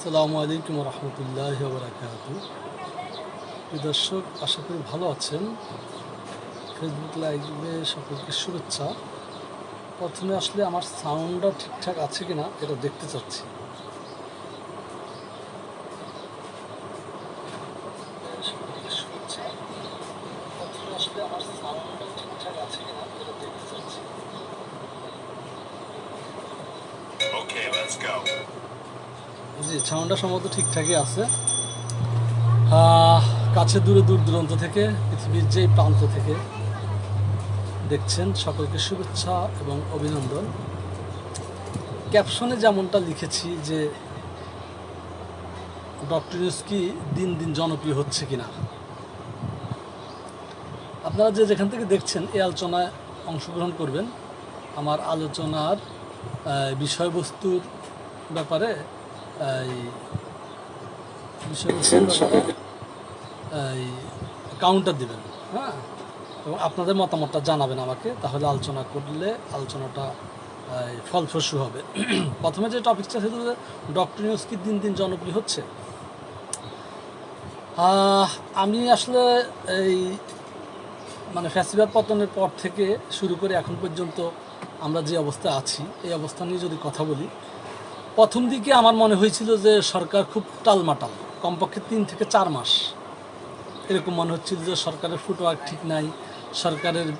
আসসালামু আলাইকুম রহমতুল্লাহ বরাকাত দর্শক, আশা করি ভালো আছেন। ফেসবুক লাইভে সকলকে শুভেচ্ছা। প্রথমে আসলে আমার সাউন্ডটা ঠিকঠাক আছে কিনা এটা দেখতে চাচ্ছি সকলকে শুভেচ্ছা। প্রথমে আসলে আমার সাউন্ডটা ঠিকঠাক আছে কিনা এটা দেখতে চাচ্ছি Okay, let's go. জি সাউন্ডটা সম্ভবত ঠিকঠাকই আছে। কাছে দূরে দূর দূরান্ত থেকে, পৃথিবীর যে প্রান্ত থেকে দেখছেন সকলকে শুভেচ্ছা এবং অভিনন্দন। ক্যাপশনে যেমনটা লিখেছি যে, ডক্টর ইউসকি দিন দিন জনপ্রিয় হচ্ছে কিনা। আপনারা যে যেখান থেকে দেখছেন এই আলোচনায় অংশগ্রহণ করবেন। আমার আলোচনার বিষয়বস্তুর ব্যাপারে এই কাউন্টার দিবেন। হ্যাঁ? এবং আপনাদের মতামতটা জানাবেন আমাকে তাহলে আলোচনা করলে আলোচনাটা ফলপ্রসূ হবে। প্রথমে যে টপিকটা যে ডক্টর নিউজ কি দিন দিন জনপ্রিয় হচ্ছে? আমি আসলে এই মানে ফ্যাসিবাদ পতনের পর থেকে শুরু করে এখন পর্যন্ত আমরা যে অবস্থায় আছি এই অবস্থা নিয়ে যদি কথা বলি প্রথম দিকে আমার মনে হয়েছিল যে সরকার খুব টালমাটাল, কমপক্ষে তিন থেকে চার মাস। এরকম মনে হচ্ছিল যে সরকারের ফুটওয়ার্ক ঠিক নাই, সরকারের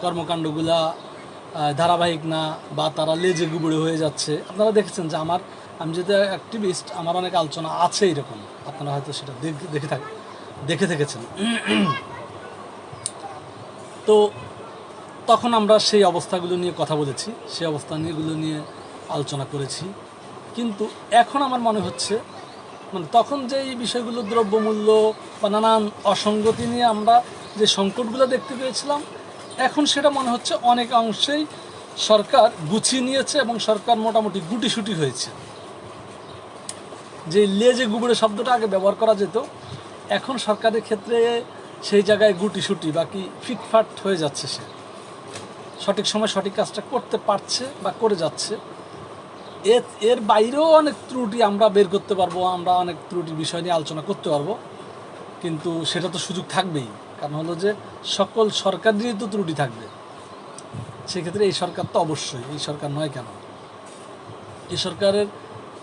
কর্মকাণ্ডগুলা ধারাবাহিক না, বা তারা লেজে গুবড়ে হয়ে যাচ্ছে। আপনারা দেখেছেন যে আমার, আমি যেহেতু অ্যাক্টিভিস্ট আমার অনেক আলোচনা আছে এরকম। আপনারা হয়তো সেটা দেখ- থাক, দেখে থেকেছেন। তো তখন আমরা সেই অবস্থাগুলো নিয়ে কথা বলেছি, সেই অবস্থা নিয়েগুলো নিয়ে আলোচনা করেছি। কিন্তু এখন আমার মনে হচ্ছে মানে তখন যে এই বিষয়গুলো দ্রব্যমূল্য বা নানান অসঙ্গতি নিয়ে আমরা যে সংকটগুলো দেখতে পেয়েছিলাম, এখন সেটা মনে হচ্ছে অনেক অংশেই সরকার গুছিয়ে নিয়েছে এবং সরকার মোটামুটি গুটিসুটি হয়েছে। যে লেজে গুবড়ে শব্দটা আগে ব্যবহার করা যেত, এখন সরকারের ক্ষেত্রে সেই জায়গায় গুটিসুটি বাকি ফিটফাট হয়ে যাচ্ছে সে। সঠিক সময় সঠিক কাজটা করতে পারছে বা করে যাচ্ছে। এর এর বাইরেও অনেক ত্রুটি আমরা বের করতে পারব, আমরা অনেক ত্রুটির বিষয় নিয়ে আলোচনা করতে পারব। কিন্তু সেটা তো সুযোগ থাকবেই। কারণ হলো যে সকল সরকারেরই তো ত্রুটি থাকবে। সেক্ষেত্রে এই সরকার তো অবশ্যই, এই সরকার নয় কেন? এই সরকারের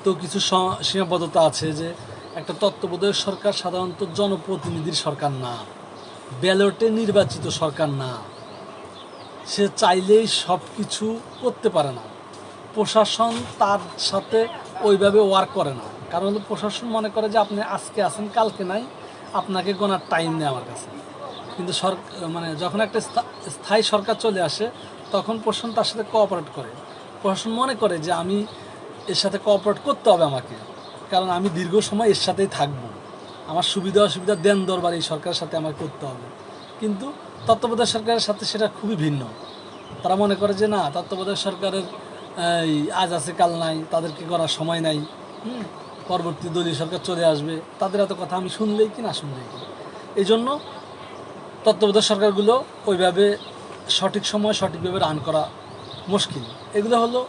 তো কিছু সীমাবদ্ধতা আছে যে একটা তত্ত্বাবধায়ক সরকার সাধারণত জনপ্রতিনিধির সরকার না, ব্যালটে নির্বাচিত সরকার না। সে চাইলেই সব কিছু করতে পারে না। প্রশাসন তার সাথে ওইভাবে ওয়ার্ক করে না। কারণ প্রশাসন মনে করে যে আপনি আজকে আছেন, কালকে নাই, আপনাকে গোনার টাইম নেই আমার কাছে। কিন্তু সরকার মানে যখন একটা স্থায়ী সরকার চলে আসে, তখন প্রশাসন তার সাথে কোঅপারেট করে। প্রশাসন মনে করে যে আমি এর সাথে কোঅপারেট করতে হবে আমাকে। কারণ আমি দীর্ঘ সময় এর সাথেই থাকব। আমার সুবিধা অসুবিধা দেন দরবার এই সরকারের সাথে আমার করতে হবে। কিন্তু তত্ত্বাবধায়ক সরকারের সাথে সেটা খুবই ভিন্ন। তারা মনে করে যে না, তত্ত্বাবধায়ক সরকারের আজ আছে, কাল নাই, তাদেরকে করার সময় নাই। পরবর্তী দলীয় সরকার চলে আসবে। তাদের এত কথা আমি শুনলেই কি না শুনলেই কি? এই জন্য তত্ত্বাবধায়ক সরকারগুলো ওইভাবে সঠিক সময় সঠিকভাবে রান করা মুশকিল। এগুলো হলো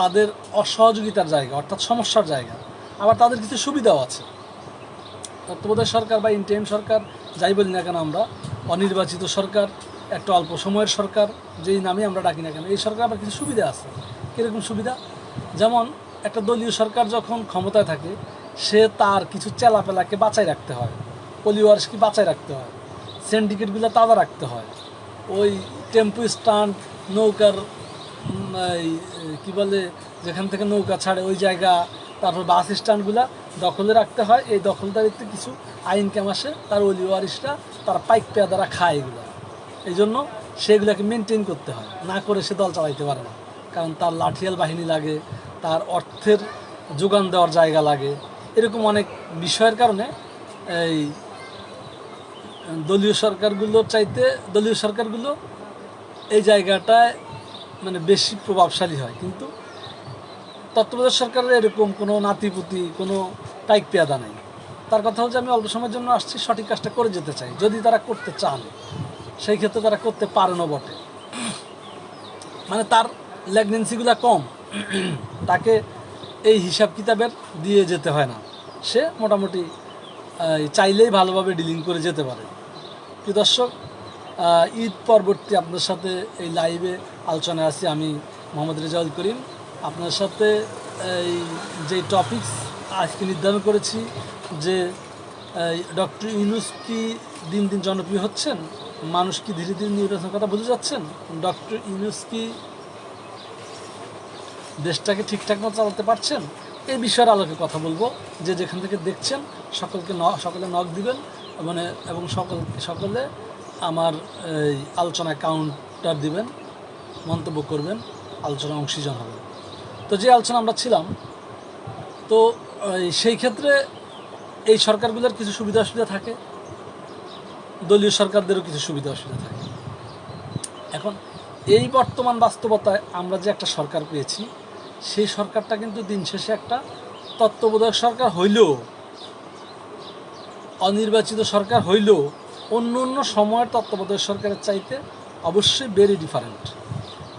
তাদের অসহযোগিতার জায়গা, অর্থাৎ সমস্যার জায়গা। আবার তাদের কিছু সুবিধাও আছে। তত্ত্বাবধায়ক সরকার বা ইন্টারিম সরকার, যাই বলি না কেন আমরা, অনির্বাচিত সরকার, একটা অল্প সময়ের সরকার, যেই নামে আমরা ডাকি না কেন, এই সরকার আবার কিছু সুবিধা আছে। কীরকম সুবিধা? যেমন একটা দলীয় সরকার যখন ক্ষমতায় থাকে, সে তার কিছু চেলাপেলাকে বাঁচাই রাখতে হয়। পলিওয়ার্সকে বাঁচাই রাখতে হয়। সিন্ডিকেটগুলো তাজা রাখতে হয়। ওই টেম্পু স্ট্যান্ড নৌকার কী বলে, যেখান থেকে নৌকা ছাড়ে ওই জায়গা, তারপর বাস স্ট্যান্ডগুলো দখলে রাখতে হয়। এই দখলদারিত্ব কিছু আইন আসে, তার অলি ওয়ারিসরা তারা পাইক পেয়া দ্বারা খায় এগুলো। এই জন্য সেগুলোকে মেনটেন করতে হয়। না করে সে দল চালাইতে পারে না। কারণ তার লাঠিয়াল বাহিনী লাগে, তার অর্থের যোগান দেওয়ার জায়গা লাগে। এরকম অনেক বিষয়ের কারণে এই দলীয় সরকারগুলোর চাইতে দলীয় সরকারগুলো এই জায়গাটায় মানে বেশি প্রভাবশালী হয়। কিন্তু তত্ত্বাবধায়ক সরকারের এরকম কোনো নাতিপুতি, কোনো টাইক পেয়াদা নেই। তার কথা হচ্ছে আমি অল্প সময়ের জন্য আসছি, সঠিক কাজটা করে যেতে চাই। যদি তারা করতে চান, সেই ক্ষেত্রে তারা করতে পারেনও বটে। মানে তার ল্যাগনেন্সিগুলো কম, তাকে এই হিসাব কিতাবের দিয়ে যেতে হয় না। সে মোটামুটি চাইলেই ভালোভাবে ডিলিং করে যেতে পারে। কি দর্শক ঈদ পরবর্তী আপনার সাথে এই লাইভে আলোচনায় আছি আমি মোহাম্মদ রেজাউল করিম। আপনার সাথে এই যে টপিকস আজকে নির্ধারণ করেছি, যে ডক্টর ইউনুস কি দিন দিন জনপ্রিয় হচ্ছেন? মানুষ কি ধীরে ধীরে নির্বাচনের কথা বুঝে যাচ্ছেন? ডক্টর ইউনুস কি দেশটাকে ঠিকঠাক মতো চালাতে পারছেন এই বিষয়ের আলোকে কথা বলব। যে যেখান থেকে দেখছেন, সকলকে ন, সকলে নখ দিবেন মানে এবং সকল, সকলে আমার এই আলোচনায় কাউন্টার দিবেন, মন্তব্য করবেন আলোচনা অংশীজন হবেন। তো যে আলোচনা আমরা ছিলাম, তো সেই ক্ষেত্রে এই সরকারগুলোর কিছু সুবিধা অসুবিধা থাকে, দলীয় সরকারদেরও কিছু সুবিধা অসুবিধা থাকে। এখন এই বর্তমান বাস্তবতায় আমরা যে একটা সরকার পেয়েছি সেই সরকারটা কিন্তু দিন শেষে একটা তত্ত্বাবধায়ক সরকার হইলেও, অনির্বাচিত সরকার হইলেও, অন্য অন্য সময়ের তত্ত্বাবধায়ক সরকারের চাইতে অবশ্যই ভেরি ডিফারেন্ট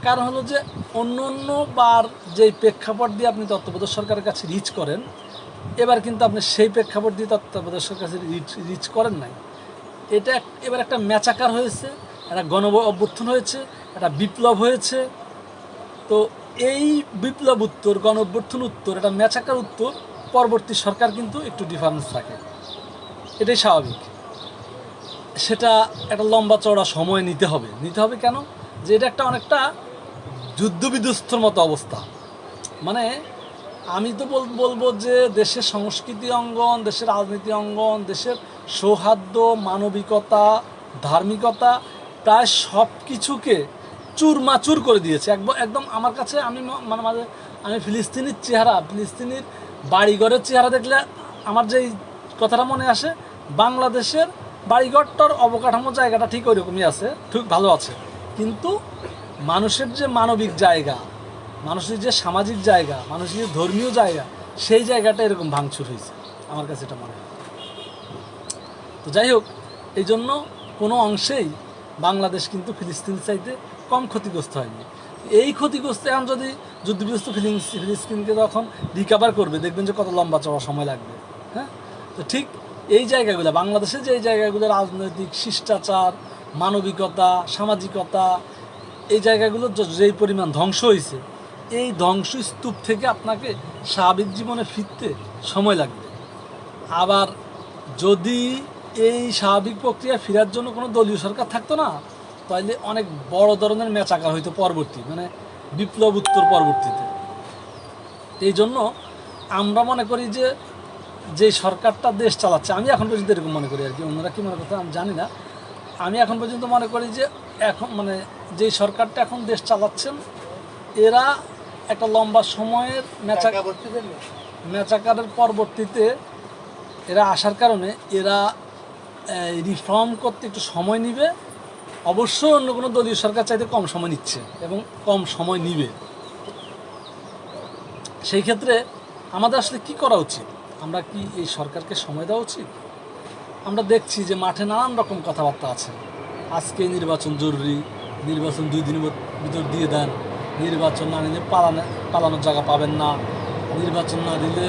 কারণ হলো যে, অন্য অন্য বার যেই প্রেক্ষাপট দিয়ে আপনি তত্ত্বাবধায়ক সরকারের কাছে রিচ করেন, এবার কিন্তু আপনি সেই প্রেক্ষাপট দিয়ে তত্ত্বাবধায়ক সরকারের কাছে রিচ রিচ করেন নাই। এটা এবার একটা ম্যাচাকার হয়েছে, একটা গণ অভ্যুত্থান হয়েছে, একটা বিপ্লব হয়েছে। তো এই বিপ্লব উত্তর গণ অভ্যুত্থান উত্তর, এটা ম্যাচাকার উত্তর, পরবর্তী সরকার কিন্তু একটু ডিফারেন্স থাকে। এটাই স্বাভাবিক। সেটা একটা লম্বা চওড়া সময় নিতে হবে। নিতে হবে কেন? যে এটা একটা অনেকটা যুদ্ধ বিধ্বস্তর মতো অবস্থা। মানে আমি তো বলব যে দেশের সংস্কৃতি অঙ্গন, দেশের রাজনীতি অঙ্গন, দেশের সৌহার্দ্য, মানবিকতা, ধার্মিকতা, প্রায় সব কিছুকে চুরমাচুর করে দিয়েছে। একদম একদম আমার কাছে আমি মানে মাঝে আমি ফিলিস্তিনির চেহারা, ফিলিস্তিনির বাড়িঘরের চেহারা দেখলে আমার যেই কথাটা মনে আসে, বাংলাদেশের বাড়িঘরটার অবকাঠামো জায়গাটা ঠিক ওই রকমই আছে, ঠিক ভালো আছে। কিন্তু মানুষের যে মানবিক জায়গা, মানুষের যে সামাজিক জায়গা, মানুষের যে ধর্মীয় জায়গা, সেই জায়গাটা এরকম ভাঙচুর হয়েছে, আমার কাছে এটা মনে হয়। তো যাই হোক এই জন্য কোনো অংশেই বাংলাদেশ কিন্তু ফিলিস্তিন চাইতে কম ক্ষতিগ্রস্ত হয়নি। এই ক্ষতিগ্রস্ত এখন যদি যুদ্ধগ্রস্ত ফিলিংস ফিলিস্তিনকে যখন রিকাভার করবে, দেখবেন যে কত লম্বা চড়া সময় লাগবে। হ্যাঁ? তো ঠিক এই জায়গাগুলো, বাংলাদেশে যে এই জায়গাগুলো রাজনৈতিক শিষ্টাচার, মানবিকতা, সামাজিকতা, এই জায়গাগুলো য- যেই পরিমাণ ধ্বংস হয়েছে এই ধ্বংস স্তূপ থেকে আপনাকে স্বাভাবিক জীবনে ফিরতে সময় লাগবে। আবার যদি এই স্বাভাবিক প্রক্রিয়া ফেরার জন্য কোনো দলীয় সরকার থাকতো না তাহলে অনেক বড় ধরনের ম্যাচ ম্যাচাকার হইতো পরবর্তী মানে বিপ্লব উত্তর পরবর্তীতে। এই জন্য আমরা মনে করি যে যে সরকারটা দেশ চালাচ্ছে, আমি এখন পর্যন্ত এরকম মনে করি আর কি অন্যরা কী মনে করতে আমি জানি না। আমি এখন পর্যন্ত মনে করি যে, এখন মানে যে সরকারটা এখন দেশ চালাচ্ছেন, এরা একটা লম্বা সময়ের ম্যাচা ম্যাচাকারের পরবর্তীতে এরা আসার কারণে এরা রিফর্ম করতে একটু সময় নিবে অবশ্যই অন্য কোনো দলীয় সরকার চাইতে কম সময় নিচ্ছে এবং কম সময় নিবে। সেই ক্ষেত্রে আমাদের আসলে কি করা উচিত? আমরা কি এই সরকারকে সময় দেওয়া উচিত? আমরা দেখছি যে মাঠে নানান রকম কথাবার্তা আছে। আজকে নির্বাচন জরুরি, নির্বাচন দুই দিনের ভিতর দিয়ে দেন। নির্বাচন না নিলে পালানো, পালানোর জায়গা পাবেন না। নির্বাচন না দিলে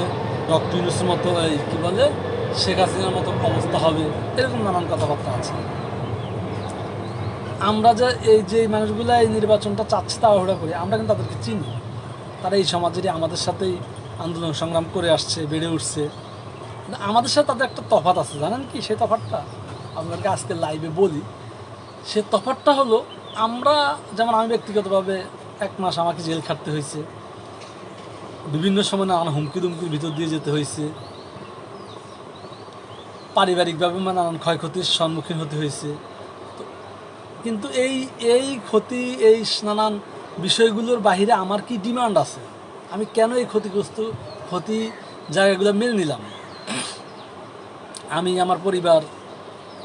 ডক্টর ইউনুসের মতো এই কী বলে, শেখ হাসিনার মতো অবস্থা হবে। এরকম নানান কথাবার্তা আছে। আমরা যে এই যে মানুষগুলো এই নির্বাচনটা চাচ্ছে তাড়াহুড়া করি, আমরা কিন্তু তাদেরকে চিনি। তারা এই সমাজেরই আমাদের সাথেই আন্দোলন সংগ্রাম করে আসছে, বেড়ে উঠছে, আমাদের সাথে তাদের একটা তফাৎ আছে, জানেন কি? সেই তফাৎটা আপনাদেরকে আজকে লাইভে বলি। সে তফাৎটা হলো, আমরা যেমন আমি ব্যক্তিগতভাবে এক মাস আমাকে জেল খাটতে হয়েছে। বিভিন্ন সময় নানান হুমকি দুমকির ভিতর দিয়ে যেতে হয়েছে। পারিবারিকভাবে নানান ক্ষয়ক্ষতির সম্মুখীন হতে হয়েছে। কিন্তু এই এই ক্ষতি, এই নানান বিষয়গুলোর বাহিরে আমার কি ডিমান্ড আছে? আমি কেন এই ক্ষতিগ্রস্ত, ক্ষতি জায়গাগুলো মেনে নিলাম? আমি, আমার পরিবার,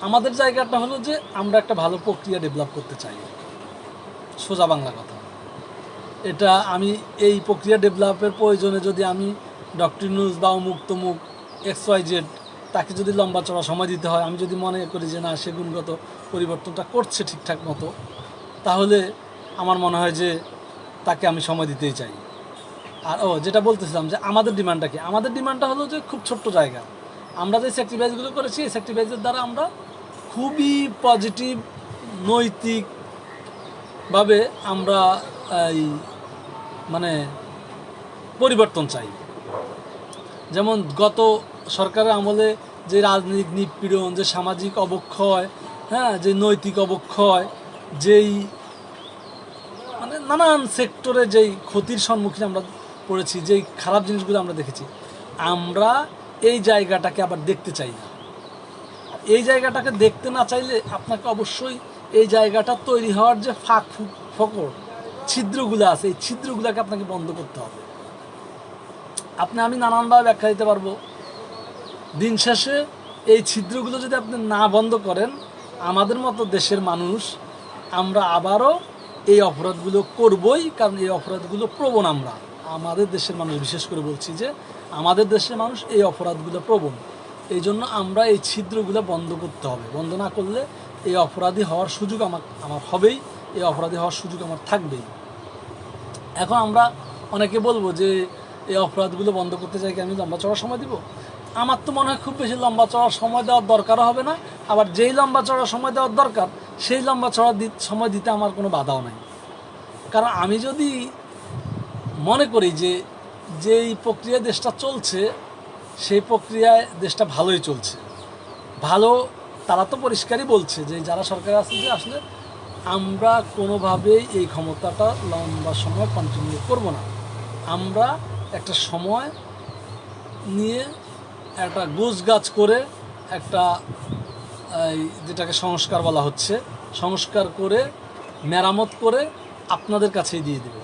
আমাদের জায়গাটা হলো যে আমরা একটা ভালো প্রক্রিয়া ডেভেলপ করতে চাই। সোজা বাংলা কথা। এটা আমি এই প্রক্রিয়া ডেভেলপের প্রয়োজনে যদি আমি ডক্টর নিউজ বা অমুক তমুক এক্স ওয়াই জেড তাকে যদি লম্বা চড়া সময় দিতে হয়, আমি যদি মনে করি যে না, সে গুণগত পরিবর্তনটা করছে ঠিকঠাক মতো, তাহলে আমার মনে হয় যে তাকে আমি সময় দিতেই চাই। আর ও, যেটা বলতেছিলাম যে আমাদের ডিমান্ডটা কি? আমাদের ডিমান্ডটা হলো যে খুব ছোট্ট জায়গা। আমরা যে স্যাক্রিফাইসগুলো করেছি, এই দ্বারা আমরা খুবই পজিটিভ নৈতিকভাবে আমরা, এই মানে পরিবর্তন চাই। যেমন গত সরকারের আমলে যে রাজনৈতিক নিপীড়ন, যে সামাজিক অবক্ষয় হ্যাঁ যে নৈতিক অবক্ষয়, যেই মানে নানান সেক্টরে যেই ক্ষতির সম্মুখীন আমরা পড়েছি, যেই খারাপ জিনিসগুলো আমরা দেখেছি, আমরা এই জায়গাটাকে আবার দেখতে চাই না। এই জায়গাটাকে দেখতে না চাইলে আপনাকে অবশ্যই এই জায়গাটা তৈরি হওয়ার যে ফাঁক ফকর, ছিদ্রগুলো আছে, এই ছিদ্রগুলোকে আপনাকে বন্ধ করতে হবে। আপনি, আমি নানানভাবে ব্যাখ্যা দিতে পারব। দিন শেষে এই ছিদ্রগুলো যদি আপনি না বন্ধ করেন, আমাদের মতো দেশের মানুষ, আমরা আবারও এই অপরাধগুলো করবই, কারণ এই অপরাধগুলো প্রবণ আমরা। আমাদের দেশের মানুষ, বিশেষ করে বলছি যে, আমাদের দেশের মানুষ এই অপরাধগুলো প্রবণ। এই জন্য আমরা এই ছিদ্রগুলো বন্ধ করতে হবে। বন্ধ না করলে এই অপরাধী হওয়ার সুযোগ আমার আমার হবেই, এই অপরাধী হওয়ার সুযোগ আমার থাকবেই। এখন আমরা অনেকে বলব যে, এই অপরাধগুলো বন্ধ করতে চাই কি আমি লম্বা চড়ার সময় দিব? আমার তো মনে হয় খুব বেশি লম্বা চড়ার সময় দেওয়ার দরকারও হবে না। আবার যেই লম্বা চড়ার সময় দেওয়ার দরকার, সেই লম্বা চড়ার সময় দিতে আমার কোনো বাধাও নাই। কারণ আমি যদি মনে করি যে যেই প্রক্রিয়ায় দেশটা চলছে, সেই প্রক্রিয়ায় দেশটা ভালোই চলছে। ভালো তারা তো পরিষ্কারই বলছে যে যারা সরকার আছে যে আসলে আমরা কোনোভাবেই এই ক্ষমতাটা লম্বা সময় কন্টিনিউ করব না। আমরা একটা সময় নিয়ে একটা গোছ গাছ করে একটা যেটাকে সংস্কার বলা হচ্ছে, সংস্কার করে, মেরামত করে আপনাদের কাছেই দিয়ে দেবে।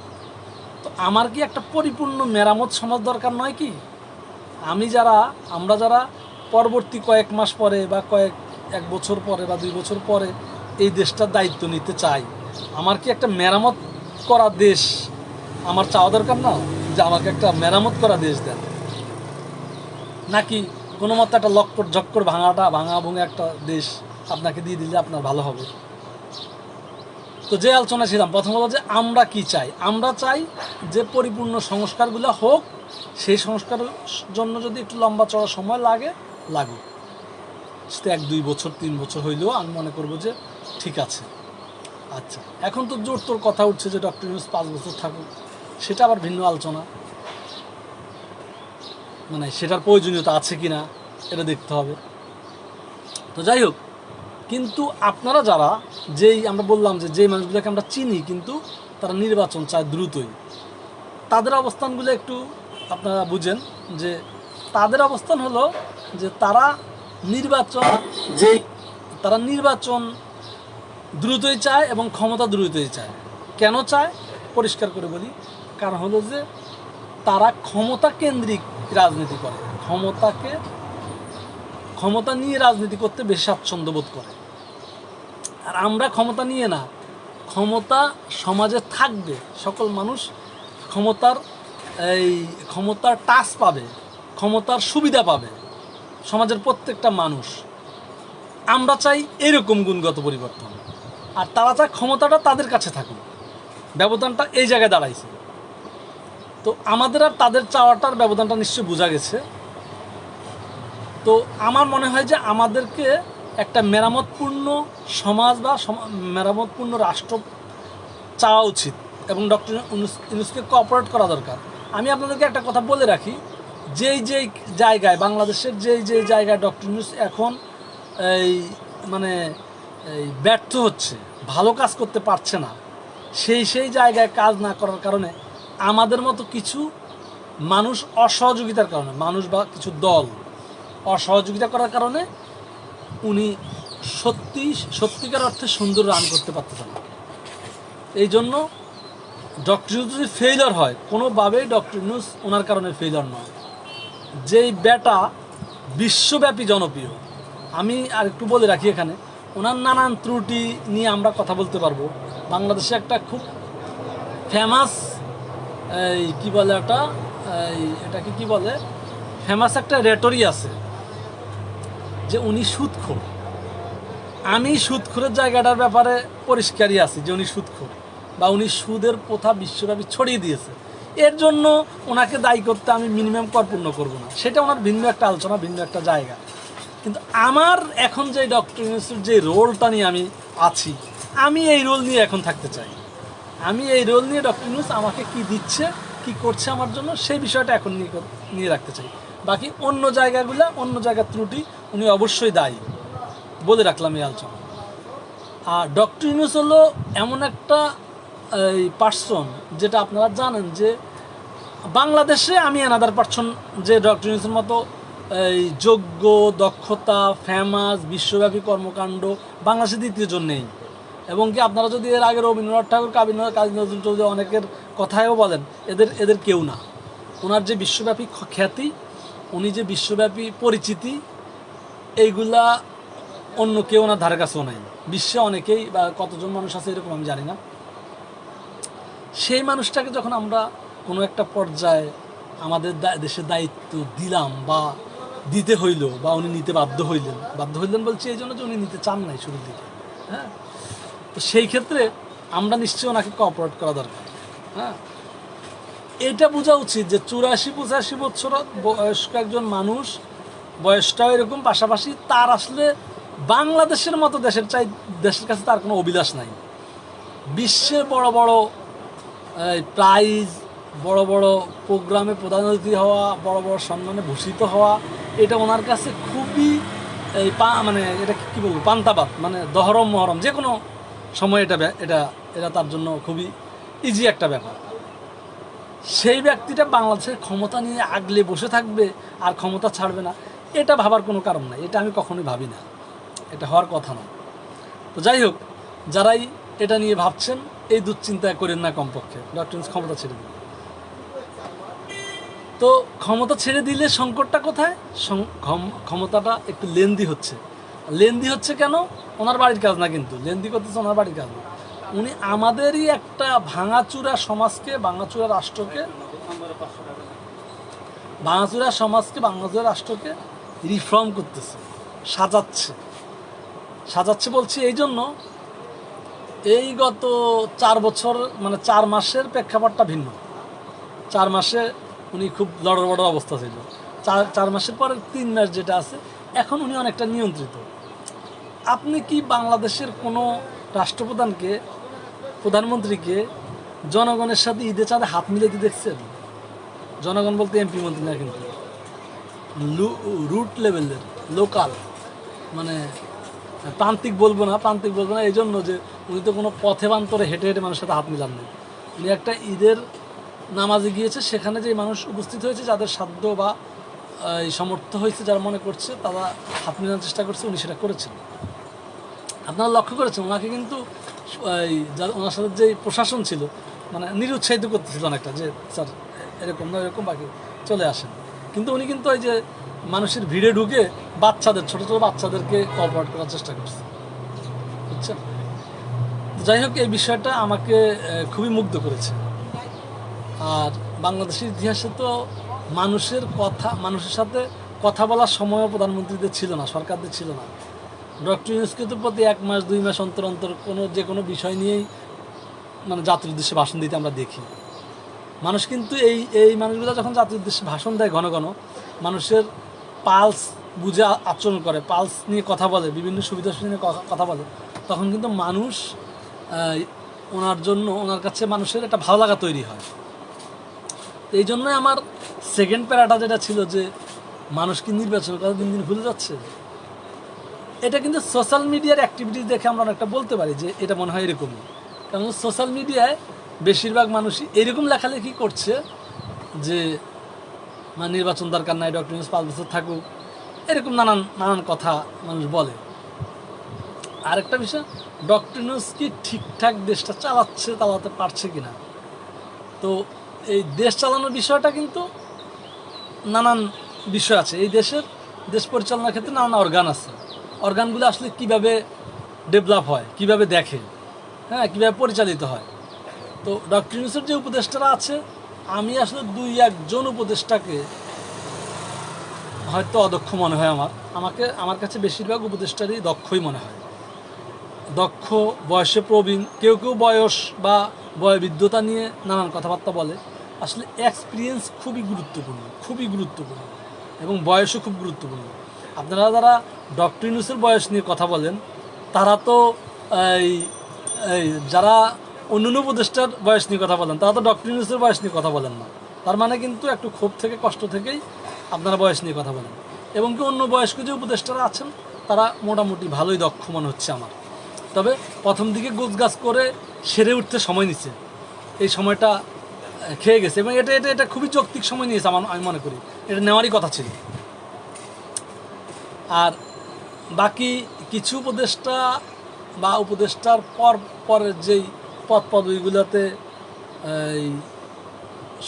তো আমার কি একটা পরিপূর্ণ মেরামত সমাজ দরকার নয় কি? আমি যারা, আমরা যারা পরবর্তী কয়েক মাস পরে বা কয়েক, এক বছর পরে বা দুই বছর পরে এই দেশটার দায়িত্ব নিতে চাই, আমার কি একটা মেরামত করা দেশ আমার চাওয়া দরকার না? যে আমাকে একটা মেরামত করা দেশ দেন। নাকি কোনো মতো একটা লক্কর ঝক্কর ভাঙাটা, ভাঙা ভুঙে একটা দেশ আপনাকে দিয়ে দিলে আপনার ভালো হবে? তো যে আলোচনা ছিলাম, প্রথম হলো যে আমরা কি চাই? আমরা চাই যে পরিপূর্ণ সংস্কারগুলো হোক, সেই সংস্কারের জন্য যদি একটু লম্বা চড়া সময় লাগে, লাগুক। সেটা এক, দুই বছর, তিন বছর হইলেও আমি মনে করব যে ঠিক আছে। আচ্ছা এখন তো জোর তোর কথা উঠছে যে ডক্টর ইউনুস পাঁচ বছর থাকুক, সেটা আবার ভিন্ন আলোচনা। মানে সেটার প্রয়োজনীয়তা আছে কি না এটা দেখতে হবে। তো যাই হোক, কিন্তু আপনারা যারা, যেই আমরা বললাম যে যেই মানুষগুলোকে আমরা চিনি, কিন্তু তারা নির্বাচন চায় দ্রুতই, তাদের অবস্থানগুলো একটু আপনারা বুঝেন যে তাদের অবস্থান হলো যে তারা নির্বাচন যে তারা নির্বাচন দ্রুতই চায় এবং ক্ষমতা দ্রুতই চায়। কেন চায়? পরিষ্কার করে বলি। কারণ হলো যে তারা ক্ষমতা কেন্দ্রিক রাজনীতি করে। ক্ষমতাকে, ক্ষমতা নিয়ে রাজনীতি করতে বেশি স্বাচ্ছন্দ্য বোধ করে। আর আমরা ক্ষমতা নিয়ে না, ক্ষমতা সমাজে থাকবে, সকল মানুষ ক্ষমতার এই ক্ষমতার টাচ পাবে, ক্ষমতার সুবিধা পাবে, সমাজের প্রত্যেকটা মানুষ। আমরা চাই এরকম গুণগত পরিবর্তন। আর তারা চায় ক্ষমতাটা তাদের কাছে থাকুক। ব্যবধানটা এই জায়গায় দাঁড়াইছে। তো আমাদের আর তাদের চাওয়াটার ব্যবধানটা নিশ্চয়ই বোঝা গেছে। তো আমার মনে হয় যে আমাদেরকে একটা মেরামতপূর্ণ সমাজ বা মেরামতপূর্ণ রাষ্ট্র চাওয়া উচিত এবং ডক্টর ইউনুসকে কোঅপারেট করা দরকার। আমি আপনাদেরকে একটা কথা বলে রাখি, যেই যেই জায়গায়, বাংলাদেশের যেই যেই জায়গায় ডক্টর ইউনুস এখন এই মানে এই ব্যর্থ হচ্ছে, ভালো কাজ করতে পারছে না, সেই সেই জায়গায় কাজ না করার কারণে আমাদের মতো কিছু মানুষ অসহযোগিতার কারণে, মানুষ বা কিছু দল অসহযোগিতা করার কারণে উনি সত্যি, সত্যিকার অর্থে সুন্দর রান করতে পারতেছেন না। এই জন্য ডক্টর যদি ফেইলার হয়, কোনোভাবেই ডক্টর ইউনুস ওনার কারণে ফেইলার নয়। যেই ব্যাটা বিশ্বব্যাপী জনপ্রিয়, আমি আর একটু বলে রাখি এখানে, ওনার নানান ত্রুটি নিয়ে আমরা কথা বলতে পারব। বাংলাদেশে একটা খুব ফেমাস এই কী বলে একটা এই এটাকে কি বলে? ফেমাস একটা রেটরি আছে যে উনি সুদখোর আমি সুদখোরের জায়গাটার ব্যাপারে পরিষ্কারই আছি যে উনি সুদখোর বা উনি সুদের প্রথা বিশ্বব্যাপী ছড়িয়ে দিয়েছে। এর জন্য ওনাকে দায়ী করতে আমি মিনিমাম করপূর্ণ করব না। সেটা ওনার ভিন্ন একটা আলোচনা, ভিন্ন একটা জায়গা। কিন্তু আমার এখন যে ডক্টর ইউনুসের যে রোলটা নিয়ে আমি আছি, আমি এই রোল নিয়ে এখন থাকতে চাই। আমি এই রোল নিয়ে ডক্টর ইউনুস আমাকে কি দিচ্ছে, কি করছে আমার জন্য, সেই বিষয়টা এখন নিয়ে নিয়ে রাখতে চাই। বাকি অন্য জায়গাগুলো, অন্য জায়গার ত্রুটি উনি অবশ্যই দায়ী। বলে রাখলাম এই আলোচনা। আর ডক্টর ইউনুস হলো এমন একটা, এই পার্সন যেটা আপনারা জানেন যে বাংলাদেশে আমি অ্যানাদার পার্সন যে ডক্টর ইউনুসের মতো, এই যোগ্য, দক্ষতা ফেমাস বিশ্বব্যাপী কর্মকাণ্ড বাংলাদেশে দ্বিতীয়জন নেই। এবং কি আপনারা যদি এর আগে রবীন্দ্রনাথ ঠাকুর কাবি কাজী নজরুল চৌধুরী অনেকের কথায়ও বলেন, এদের এদের কেউ না। ওনার যে বিশ্বব্যাপী খ্যাতি, উনি যে বিশ্বব্যাপী পরিচিতি, এইগুলা অন্য কেউ ওনার ধারে কাছেও নাই। বিশ্বে অনেকেই বা কতজন মানুষ আছে এরকম আমি জানি না। সেই মানুষটাকে যখন আমরা কোনো একটা পর্যায়ে আমাদের দেশের দায়িত্ব দিলাম বা দিতে হইল বা উনি নিতে বাধ্য হইলেন বাধ্য হইলেন বলছি এই জন্য যে উনি নিতে চান নাই শুরুর দিকে হ্যাঁ? তো সেই ক্ষেত্রে আমরা নিশ্চয়ই ওনাকে কোঅপারেট করা দরকার। হ্যাঁ? এটা বোঝা উচিত যে চুরাশি পঁচাশি বছর বয়স্ক একজন মানুষ, বয়সটাও এরকম, পাশাপাশি তার আসলে বাংলাদেশের মতো দেশের চাই, দেশের কাছে তার কোনো অভিলাষ নাই। বিশ্বের বড় বড় প্রাইজ বড় বড় প্রোগ্রামে প্রধান অতিথি হওয়া, বড় বড় সম্মানে ভূষিত হওয়া, এটা ওনার কাছে খুবই, এই পা মানে এটা কী বলব, পান্তাবাদ মানে দহরম মহরম যে কোনো সময় এটা এটা এটা তার জন্য খুবই ইজি একটা ব্যাপার। সেই ব্যক্তিটা বাংলাদেশের ক্ষমতা নিয়ে আগলে বসে থাকবে আর ক্ষমতা ছাড়বে না, এটা ভাবার কোনো কারণ নাই, এটা আমি কখনোই ভাবি না। এটা হওয়ার কথা না। তো যাই হোক, যারাই এটা নিয়ে ভাবছেন, এই দুশ্চিন্তা করেন না কমপক্ষে। ডক্টর ক্ষমতা ছেড়ে দিন। তো ক্ষমতা ছেড়ে দিলে সংকটটা কোথায়? ক্ষমতাটা একটু লেন্দি হচ্ছে। লেন্দি হচ্ছে কেন? ওনার বাড়ির কাজ না কিন্তু। লেন্দি করতেছে ওনার বাড়ির কাজ না। উনি আমাদেরই একটা ভাঙাচুরা সমাজকে, ভাঙাচুরা রাষ্ট্রকে, ভাঙাচুরা সমাজকে, ভাঙাচুরা রাষ্ট্রকে রিফর্ম করতেছে, সাজাচ্ছে। সাজাচ্ছে বলছি এই জন্য এই গত চার বছর মানে চার মাসের প্রেক্ষাপটটা ভিন্ন। চার মাসে উনি খুব লড়র বড় অবস্থা ছিল। চার চার মাসের পরে তিন মাস যেটা আছে, এখন উনি অনেকটা নিয়ন্ত্রিত। আপনি কি বাংলাদেশের কোনো রাষ্ট্রপ্রধানকে, প্রধানমন্ত্রীকে জনগণের সাথে ঈদের চাঁদে হাত মিলাতে দেখছেন? জনগণ বলতে এমপি মন্ত্রী না কিন্তু। রুট লেভেলের, লোকাল মানে প্রান্তিক বলব না প্রান্তিক বলব না এই জন্য যে উনি তো কোনো পথে বান্তরে হেঁটে হেঁটে মানুষের সাথে হাত মিলান নেই। উনি একটা ঈদের নামাজে গিয়েছে, সেখানে যে মানুষ উপস্থিত হয়েছে, যাদের সাধ্য বা এই সমর্থ হয়েছে, যারা মনে করছে, তারা হাত মিলানোর চেষ্টা করছে, উনি সেটা করেছেন। আপনারা লক্ষ্য করেছেন, ওনাকে কিন্তু ওনার সাথে যে প্রশাসন ছিল মানে নিরুৎসাহিত করতেছিল অনেকটা যে, স্যার, এরকম না, এরকম বাকি, চলে আসেন। কিন্তু উনি কিন্তু ওই যে, মানুষের ভিড়ে ঢুকে বাচ্চাদের, ছোট ছোট বাচ্চাদেরকে কপারেট করার চেষ্টা করছে। বুঝছেন? যাই হোক, এই বিষয়টা আমাকে খুবই মুগ্ধ করেছে। আর বাংলাদেশের ইতিহাসে তো মানুষের কথা, মানুষের সাথে কথা বলার সময়ও প্রধানমন্ত্রীদের ছিল না, সরকারদের ছিল না। ডক্টর ইউনুসকে প্রতি এক মাস, দুই মাস অন্তর অন্তর কোনো যে কোনো বিষয় নিয়েই মানে জাতির উদ্দেশ্যে ভাষণ দিতে আমরা দেখি। মানুষ কিন্তু এই এই মানুষগুলো যখন জাতির উদ্দেশ্যে ভাষণ দেয় ঘন ঘন, মানুষের পালস বুঝে আচরণ করে, পালস নিয়ে কথা বলে, বিভিন্ন সুবিধা সুবিধা নিয়ে কথা- বলে, তখন কিন্তু মানুষ ওনার জন্য, ওনার কাছে মানুষের একটা ভালো লাগা তৈরি হয়। এই জন্যই আমার সেকেন্ড প্যারাটা যেটা ছিল যে মানুষ কি কথা দিন দিন ভুলে যাচ্ছে? এটা কিন্তু সোশ্যাল মিডিয়ার অ্যাক্টিভিটিস দেখে আমরা অনেকটা বলতে পারি যে এটা মনে হয় এরকমই। কারণ সোশ্যাল মিডিয়ায় বেশিরভাগ মানুষই এরকম লেখালেখি করছে যে মানে নির্বাচন দরকার নাই ডক্টর পাঁচ বছর থাকুক। এরকম নানান নানান কথা মানুষ বলে। আরেকটা বিষয় ডক্টর ইউনুস কি ঠিকঠাক দেশটা চালাচ্ছে চালাতে পারছে কিনা? তো এই দেশ চালানোর বিষয়টা কিন্তু নানান বিষয় আছে। এই দেশের দেশ পরিচালনার ক্ষেত্রে নানান অর্গান আছে। অর্গানগুলো আসলে কীভাবে ডেভেলপ হয়, কীভাবে দেখে হ্যাঁ কীভাবে পরিচালিত হয়। তো ডক্টর ইউনুসের যে উপদেষ্টারা আছে, আমি আসলে দুই একজন উপদেষ্টাকে হয়তো অদক্ষ মনে হয় আমার। আমাকে, আমার কাছে বেশিরভাগ উপদেষ্টারই দক্ষই মনে হয়। দক্ষ, বয়সে প্রবীণ, কেউ কেউ বয়স বা বয়বৃদ্ধতা নিয়ে নানান কথাবার্তা বলে। আসলে এক্সপিরিয়েন্স খুবই গুরুত্বপূর্ণ খুবই গুরুত্বপূর্ণ এবং বয়সও খুব গুরুত্বপূর্ণ। আপনারা যারা ডক্টর ইউনুসের বয়স নিয়ে কথা বলেন, তারা তো এই যারা অন্যান্য উপদেষ্টার বয়স নিয়ে কথা বলেন, তারা তো ডক্টর ইউনুসের বয়স নিয়ে কথা বলেন না। তার মানে কিন্তু একটু ক্ষোভ থেকে, কষ্ট থেকেই আপনারা বয়স নিয়ে কথা বলেন। এবং কি অন্য বয়স্ক যে উপদেষ্টারা আছেন, তারা মোটামুটি ভালোই দক্ষ মনে হচ্ছে আমার। তবে প্রথম দিকে গোছগাছ করে সেরে উঠতে সময় নিচ্ছে এই সময়টা খেয়ে গেছে এবং এটা এটা এটা খুবই যৌক্তিক সময় নিয়েছে আমার, আমি মনে করি। এটা নেওয়ারই কথা ছিল। আর বাকি কিছু উপদেষ্টা বা উপদেষ্টার পর, পরের যেই পদ এই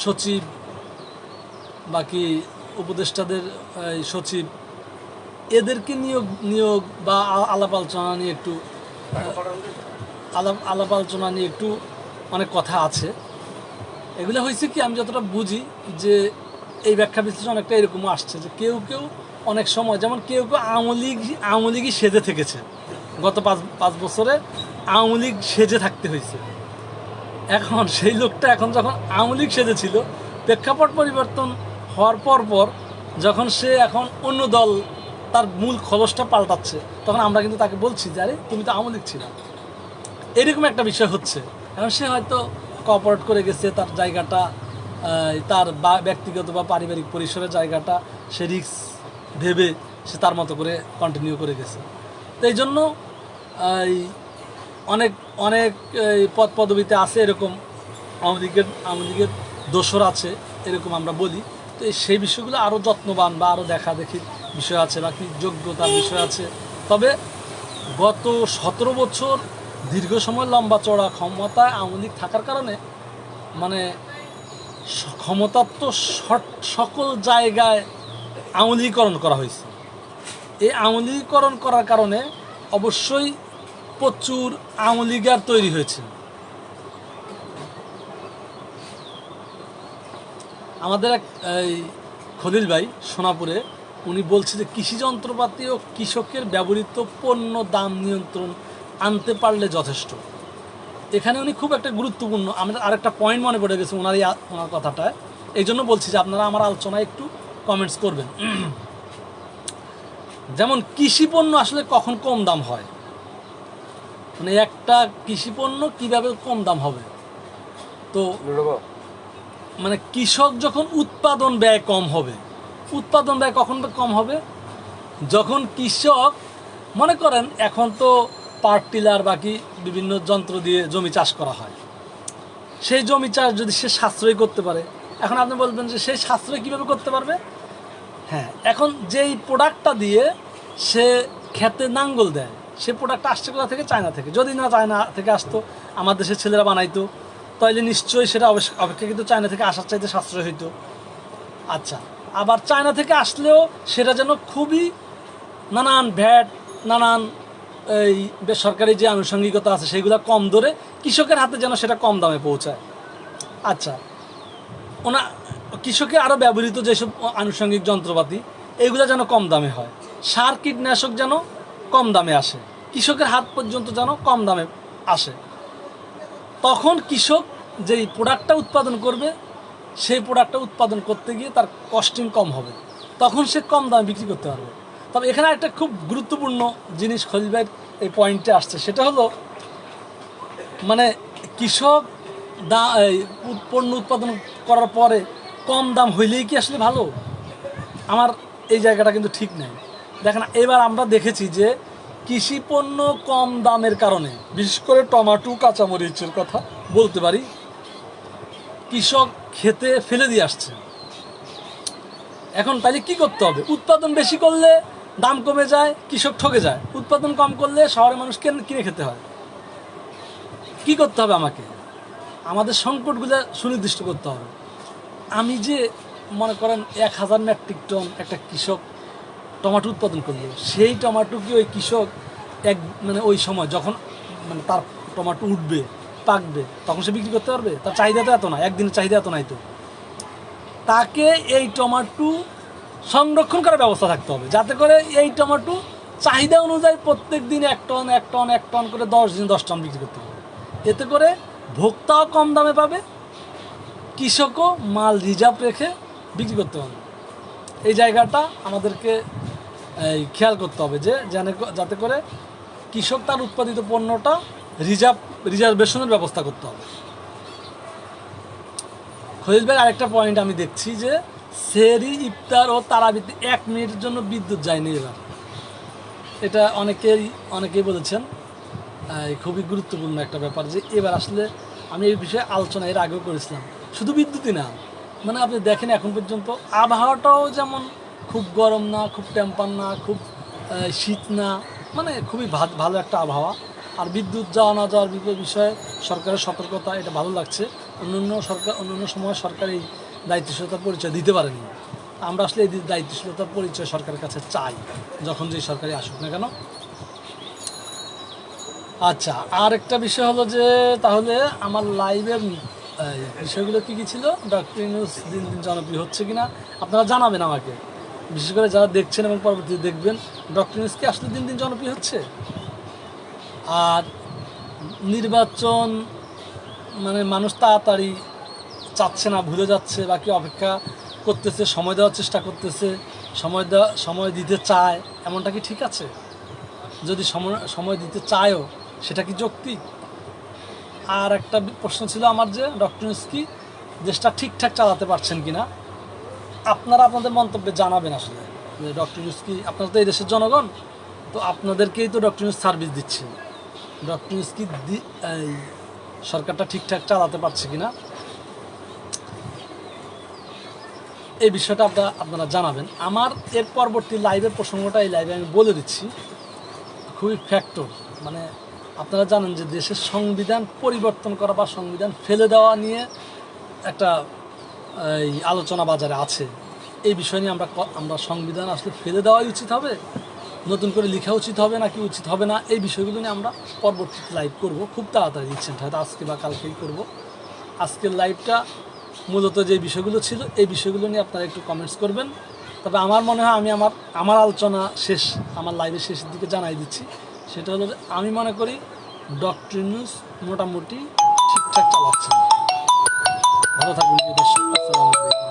সচিব, বাকি উপদেষ্টাদের, এই সচিব, এদেরকে নিয়োগ নিয়োগ বা আলাপ আলোচনা নিয়ে একটু আলাপ আলাপ আলোচনা নিয়ে একটু অনেক কথা আছে। এগুলো হয়েছে কি, আমি যতটা বুঝি যে এই ব্যাখ্যা বিশ্লেষণ অনেকটা এরকমও আসছে যে কেউ কেউ অনেক সময়, যেমন কেউ কেউ আওয়ামী লীগ, আওয়ামী লীগই সেজে থেকেছে। গত পাঁচ পাঁচ বছরে আওয়ামী লীগ সেজে থাকতে হয়েছে। এখন সেই লোকটা এখন যখন আওয়ামী লীগ সেজেছিল, প্রেক্ষাপট পরিবর্তন হওয়ার পর পর যখন সে এখন অন্য দল তার মূল খলসটা পাল্টাচ্ছে, তখন আমরা কিন্তু তাকে বলছি যে, আরে, তুমি তো আওয়ামী লীগ ছিল। এরকম একটা বিষয় হচ্ছে। এখন সে হয়তো কোঅপারেট করে গেছে, তার জায়গাটা তার বা, ব্যক্তিগত বা পারিবারিক পরিসরের জায়গাটা, সে রিক্স ভেবে সে তার মতো করে কন্টিনিউ করে গেছে। তো এই জন্য, এই অনেক অনেক পদ পদবিতে আছে এরকম আওয়ামী লীগের দোসর আছে, এরকম আমরা বলি। তো সেই বিষয়গুলো আরও যত্নবান বা আরও দেখা দেখির বিষয় আছে বা কি যোগ্যতার বিষয় আছে। তবে গত সতেরো বছর দীর্ঘ সময় লম্বা চড়া ক্ষমতায় আওয়ামী লীগ থাকার কারণে মানে ক্ষমতার তো সকল জায়গায় আওয়ামী লীগীকরণ করা হয়েছে। এই আওয়ামী লীগীকরণ করার কারণে অবশ্যই প্রচুর আওয়ামী লীগার তৈরি হয়েছে। আমাদের এক, এই খলিল ভাই সোনাপুরে, উনি বলছে যে কৃষি যন্ত্রপাতি ও কৃষকের ব্যবহৃত পণ্য দাম নিয়ন্ত্রণ আনতে পারলে যথেষ্ট। এখানে উনি খুব একটা গুরুত্বপূর্ণ আমাদের আরেকটা পয়েন্ট মনে পড়ে গেছে ওনার ওনার কথাটায়। এই জন্য বলছি যে আপনারা আমার আলোচনায় একটু কমেন্টস করবেন। যেমন কৃষি পণ্য আসলে কখন কম দাম হয়? মানে একটা কৃষি পণ্য কীভাবে কম দাম হবে? তো মানে কৃষক যখন উৎপাদন ব্যয় কম হবে উৎপাদন ব্যয় কখন কম হবে? যখন কৃষক মনে করেন এখন তো পার্ট টিলার বাকি বিভিন্ন যন্ত্র দিয়ে জমি চাষ করা হয়। সেই জমি চাষ যদি সে সাশ্রয় করতে পারে এখন আপনি বলবেন যে সেই সাশ্রয় কীভাবে করতে পারবে? হ্যাঁ এখন যেই প্রোডাক্টটা দিয়ে সে খেতে নাঙ্গল দেয়, সে প্রোডাক্ট আসছে কোথা থেকে? চায়না থেকে। যদি না চায়না থেকে আসতো, আমার দেশের ছেলেরা বানাইতো তাহলে নিশ্চয়ই সেটা অবশ্য- অপেক্ষাকৃত চায়না থেকে আসার চাইতে সাশ্রয় হইতো। আচ্ছা আবার চায়না থেকে আসলেও সেটা যেন খুবই নানান ভ্যাট, নানান এই বেসরকারি যে আনুষঙ্গিকতা আছে সেগুলো কম দরে কৃষকের হাতে যেন সেটা কম দামে পৌঁছায়। আচ্ছা ওনা কৃষকে আরও ব্যবহৃত যেসব আনুষঙ্গিক যন্ত্রপাতি, এগুলো যেন কম দামে হয়। সার কীটনাশক যেন কম দামে আসে। কৃষকের হাত পর্যন্ত যেন কম দামে আসে। তখন কৃষক যেই প্রোডাক্টটা উৎপাদন করবে, সেই প্রোডাক্টটা উৎপাদন করতে গিয়ে তার কস্টিং কম হবে। তখন সে কম দামে বিক্রি করতে পারবে। তবে এখানে একটা খুব গুরুত্বপূর্ণ জিনিস ভাইয়ের এই পয়েন্টে আসছে। সেটা হলো মানে কৃষক দা পণ্য উৎপাদন করার পরে কম দাম হইলেই কি আসলে ভালো? আমার এই জায়গাটা কিন্তু ঠিক নাই। দেখেন, এবার আমরা দেখেছি যে কৃষি পণ্য কম দামের কারণে, বিশেষ করে টমাটো, কাঁচামরিচের কথা বলতে পারি, কৃষক খেতে ফেলে দিয়ে আসছে। এখন তাহলে কি করতে হবে? উৎপাদন বেশি করলে দাম কমে যায়, কৃষক ঠকে যায়। উৎপাদন কম করলে শহরের মানুষ কেন- কিনে খেতে হয়। কি করতে হবে আমাকে? আমাদের সংকটগুলো সুনির্দিষ্ট করতে হবে। আমি যে মনে করেন এক হাজার মেট্রিক টন একটা কৃষক টমাটো উৎপাদন করল সেই টমাটো কি ওই কৃষক এক মানে ওই সময় যখন মানে তার টমাটো উঠবে, পাকবে, তখন সে বিক্রি করতে পারবে? তার চাহিদা তো এত না একদিনের চাহিদা এত নাই তো। তাকে এই টমাটো সংরক্ষণ করার ব্যবস্থা থাকতে হবে, যাতে করে এই টমাটো চাহিদা অনুযায়ী প্রত্যেক দিন এক টন এক টন এক টন করে দশ দিন দশ টন বিক্রি করতে হবে এতে করে ভোক্তাও কম দামে পাবে কৃষকও মাল রিজার্ভ রেখে বিক্রি করতে পারবে এই জায়গাটা আমাদেরকে এই, খেয়াল করতে হবে যে যেন- যাতে করে কৃষক তার উৎপাদিত পণ্যটা রিজার্ভ রিজার্ভেশনের ব্যবস্থা করতে হবে। খলিল ভাই আরেকটা পয়েন্ট আমি দেখছি যে সেরি ইফতার ও তারাবিতে এক মিনিটের জন্য বিদ্যুৎ যায়নি এবার। এটা অনেকেই অনেকেই বলেছেন খুবই গুরুত্বপূর্ণ একটা ব্যাপার যে এবার আসলে আমি এই বিষয়ে আলোচনা এর আগেও করেছিলাম। শুধু বিদ্যুৎই না মানে আপনি দেখেন এখন পর্যন্ত আবহাওয়াটাও যেমন খুব গরম না, খুব টেম্পার না, খুব শীত না মানে খুবই ভালো একটা আবহাওয়া। আর বিদ্যুৎ যাওয়া না যাওয়ার বিষয়ে সরকারের সতর্কতা, এটা ভালো লাগছে। অন্যান্য সরকার, অন্যান্য সময় সরকার এই দায়িত্বশীলতার পরিচয় দিতে পারেনি। আমরা আসলে এই দায়িত্বশীলতার পরিচয় সরকারের কাছে চাই, যখন যে সরকারি আসুক না কেন। আচ্ছা আর একটা বিষয় হলো যে, তাহলে আমার লাইভের বিষয়গুলো কী কী ছিল? ডক্টর নিউজ দিন দিন জনপ্রিয় হচ্ছে কিনা? আপনারা জানাবেন আমাকে। বিশেষ করে যারা দেখছেন এবং পরবর্তীতে দেখবেন ডক্টর নিউজ কি আসলে দিন দিন জনপ্রিয় হচ্ছে? আর নির্বাচন মানে মানুষ তাড়াতাড়ি চাচ্ছে না, ভুলে যাচ্ছে বাকি অপেক্ষা করতেছে, সময় দেওয়ার চেষ্টা করতেছে, সময় দেওয়া, সময় দিতে চায়, এমনটা কি ঠিক আছে? যদি সময় সময় দিতে চায়ও, সেটা কি যৌক্তিক? আর একটা প্রশ্ন ছিল আমার যে, ডক্টর কি দেশটা ঠিকঠাক চালাতে পারছেন কিনা? আপনারা আপনাদের মন্তব্যে জানাবেন আসলে যে, ডক্টর কি আপনারা তো এই দেশের জনগণ, তো আপনাদেরকেই তো ডক্টর সার্ভিস দিচ্ছে। ডক্টর কি সরকারটা ঠিকঠাক চালাতে পারছে কিনা? এই বিষয়টা আপনারা আপনারা জানাবেন। আমার এর পরবর্তী লাইভের প্রসঙ্গটা এই লাইভে আমি বলে দিচ্ছি। খুবই ফ্যাক্টর মানে আপনারা জানেন যে দেশের সংবিধান পরিবর্তন করা বা সংবিধান ফেলে দেওয়া নিয়ে একটা, এই, আলোচনা বাজারে আছে। এই বিষয় নিয়ে আমরা ক- আমরা সংবিধান আসলে ফেলে দেওয়াই উচিত হবে? নতুন করে লেখা উচিত হবে নাকি উচিত হবে না? এই বিষয়গুলো নিয়ে আমরা পরবর্তীতে লাইভ করব। খুব তাড়াতাড়ি রিসেন্ট হয়তো আজকে বা কালকেই করব। আজকের লাইভটা মূলত যে বিষয়গুলো ছিল, এই বিষয়গুলো নিয়ে আপনারা একটু কমেন্টস করবেন। তবে আমার মনে হয় আমি আমার আমার আলোচনা শেষ, আমার লাইভের শেষের দিকে জানাই দিচ্ছি। সেটা হলো আমি মনে করি ডক্টর নিউজ মোটামুটি ঠিকঠাক চালাচ্ছে ভালো থাকবেন আসসালামু আলাইকুম।